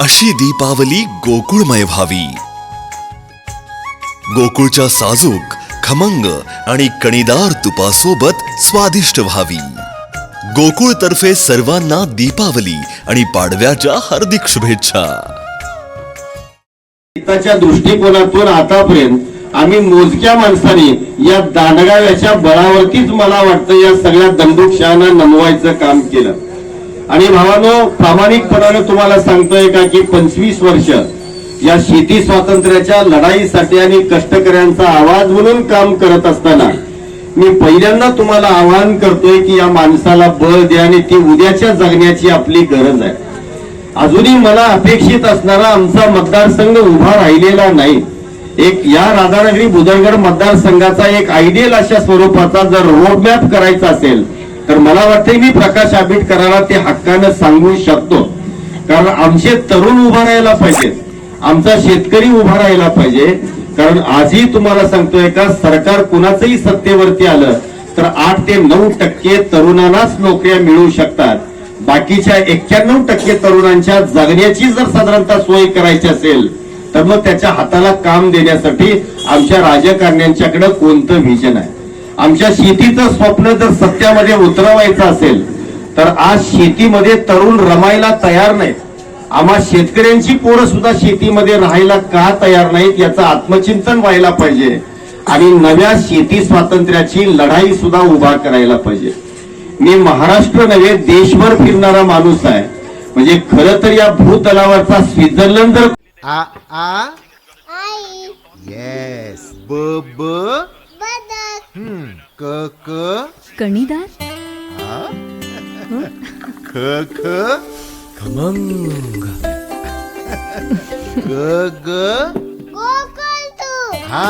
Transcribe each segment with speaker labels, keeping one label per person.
Speaker 1: अशी दीपावली गोकुळमय व्हावी. गोकुळच्या साजूक खमंग आणि कणीदार तुपासोबत स्वादिष्ट व्हावी. गोकुळ तर्फे सर्वांना दीपावली आणि पाडव्याच्या हार्दिक शुभेच्छा.
Speaker 2: हिताच्या दृष्टिकोनातून आतापर्यंत आम्ही मोजक्या माणसाने या दांडगाव्याच्या बळावरतीच मला वाटतं या सगळ्या दंडुकशांना नमवायचं काम केलं. आणि भावानो प्रामाणिकपणाने तुम्हाला सांगतोय का की पंचवीस वर्ष या शेती स्वातंत्र्याच्या लढाईसाठी आणि कष्टकऱ्यांचा आवाज म्हणून काम करत असताना मी पहिल्यांदा तुम्हाला आवाहन करतोय की या माणसाला बळ द्या आणि ती उद्याच्या जगण्याची आपली गरज आहे. अजूनही मला अपेक्षित असणारा आमचा मतदारसंघ उभा राहिलेला नाही. एक या राधानगरी बुधनगड मतदारसंघाचा एक आयडियल अशा स्वरूपाचा जर रोडमॅप करायचा असेल तर मला वाटतंय मी प्रकाश आंबेडकरांना ते हक्कानं सांगू शकतो. कारण आमचे तरुण उभा राहायला पाहिजेत आमचा शेतकरी उभा राहायला पाहिजे. कारण आजही तुम्हाला सांगतोय का सरकार कुणाचंही सत्तेवरती आलं तर आठ ते नऊ टक्के तरुणांनाच नोकऱ्या मिळू शकतात. बाकीच्या एक्क्याण्णव टक्के तरुणांच्या जगण्याची जर साधारणतः सोय करायची असेल तर मग त्याच्या हाताला काम देण्यासाठी आमच्या राजकारण्यांच्याकडे कोणतं व्हिजन आहे? आमच्या शेतीचं स्वप्न जर सत्यामध्ये उतरवायचं असेल तर आज शेतीमध्ये तरुण रमायला तयार नाहीत. आम्हा शेतकऱ्यांची पोरं सुद्धा शेतीमध्ये राहायला का तयार नाहीत याचं आत्मचिंतन व्हायला पाहिजे. आणि नव्या शेती स्वातंत्र्याची लढाई सुद्धा उभा करायला पाहिजे. मी महाराष्ट्र नव्हे देशभर फिरणारा माणूस आहे. म्हणजे खरं तर या भूतलावरचा स्वित्झर्लंड जर
Speaker 3: येस ब हम्म, क क?
Speaker 4: कणीदार?
Speaker 3: ख ख? खमंग. ग ग? हा.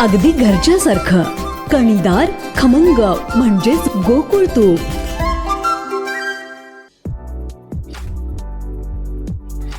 Speaker 4: अगदी घरच्यासारखं. कणीदार खमंग म्हणजेच गोकुळ तूप